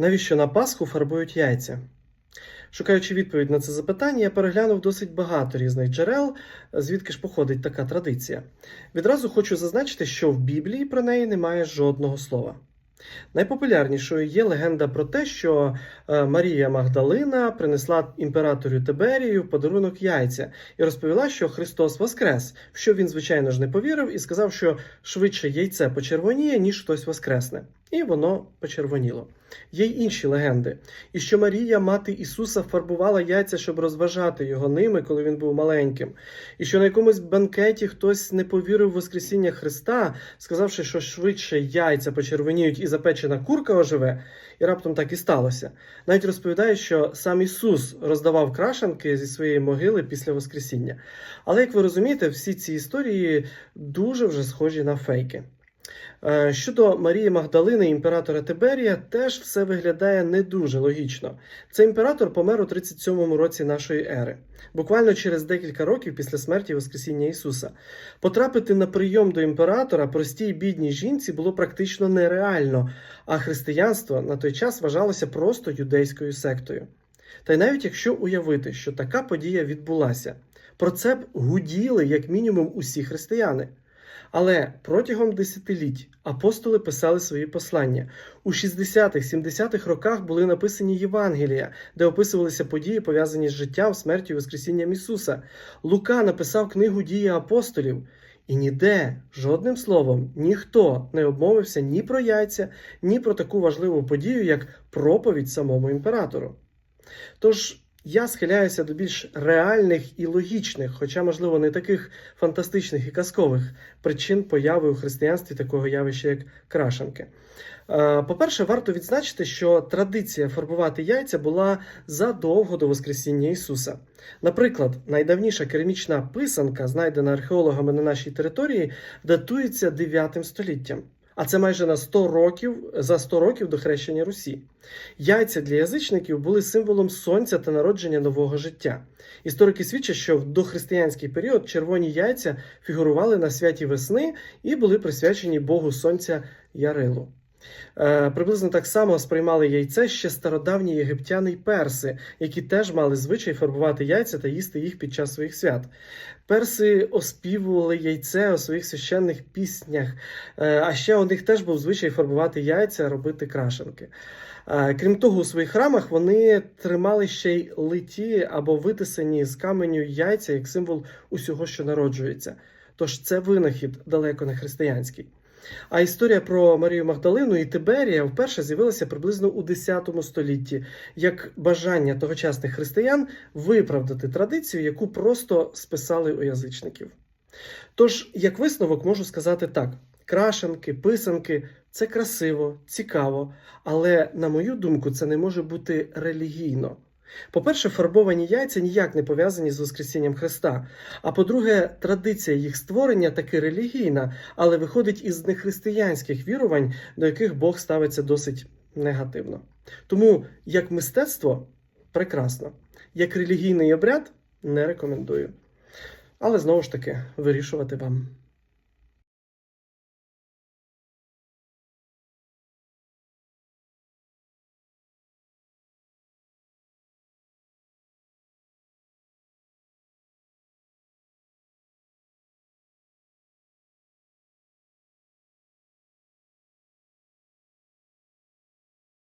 Навіщо на Пасху фарбують яйця? Шукаючи відповідь на це запитання, я переглянув досить багато різних джерел, звідки ж походить така традиція. Відразу хочу зазначити, що в Біблії про неї немає жодного слова. Найпопулярнішою є легенда про те, що е, Марія Магдалина принесла імператору Тиберію в подарунок яйця і розповіла, що Христос воскрес, в що він, звичайно ж, не повірив, і сказав, що швидше яйце почервоніє, ніж хтось воскресне. І воно почервоніло. Є й інші легенди, і що Марія, мати Ісуса, фарбувала яйця, щоб розважати його ними, коли він був маленьким, і що на якомусь банкеті хтось не повірив в Воскресіння Христа, сказавши, що швидше яйця почервоніють і запечена курка оживе, і раптом так і сталося. Навіть розповідає, що сам Ісус роздавав крашанки зі своєї могили після Воскресіння. Але як ви розумієте, всі ці історії дуже вже схожі на фейки. Е, Щодо Марії Магдалини імператора Тиберія, теж все виглядає не дуже логічно. Цей імператор помер у 37-му році нашої ери, буквально через декілька років після смерті Воскресіння Ісуса. Потрапити на прийом до імператора простій бідній жінці було практично нереально, а християнство на той час вважалося просто юдейською сектою. Та й навіть якщо уявити, що така подія відбулася, про це б гуділи як мінімум усі християни. Але протягом десятиліть апостоли писали свої послання. У 60-х-70-х роках були написані Євангелія, де описувалися події, пов'язані з життям, смертю і Воскресінням Ісуса. Лука написав книгу Дії апостолів. І ніде, жодним словом, ніхто не обмовився ні про яйця, ні про таку важливу подію, як проповідь самому імператору. Тож я схиляюся до більш реальних і логічних, хоча, можливо, не таких фантастичних і казкових причин появи у християнстві такого явища, як крашенки. Е, По-перше, варто відзначити, що традиція фарбувати яйця була задовго до Воскресіння Ісуса. Наприклад, найдавніша керамічна писанка, знайдена археологами на нашій території, датується 9 століттям. А це майже на 100 років за 100 років до хрещення Русі. Яйця для язичників були символом сонця та народження нового життя. Історики свідчать, що в дохристиянський період червоні яйця фігурували на святі весни і були присвячені Богу Сонця Ярилу. Е, приблизно так само сприймали яйце ще стародавні єгиптяни й перси, які теж мали звичай фарбувати яйця та їсти їх під час своїх свят. Перси оспівували яйце у своїх священних піснях, е, а ще у них теж був звичай фарбувати яйця, робити крашенки. Е, Крім того, у своїх храмах вони тримали ще й литі або витисані з каменю яйця як символ усього, що народжується. Тож це винахід далеко не християнський. А історія про Марію Магдалину і Тиберія вперше з'явилася приблизно у X столітті як бажання тогочасних християн виправдати традицію, яку просто списали у язичників. Тож, як висновок, можу сказати так: крашенки, писанки це красиво, цікаво, але, на мою думку, це не може бути релігійно. По-перше, фарбовані яйця ніяк не пов'язані з Воскресінням Христа. А по-друге, традиція їх створення таки релігійна, але виходить із нехристиянських вірувань, до яких Бог ставиться досить негативно. Тому як мистецтво прекрасно, як релігійний обряд не рекомендую. Але знову ж таки вирішувати вам.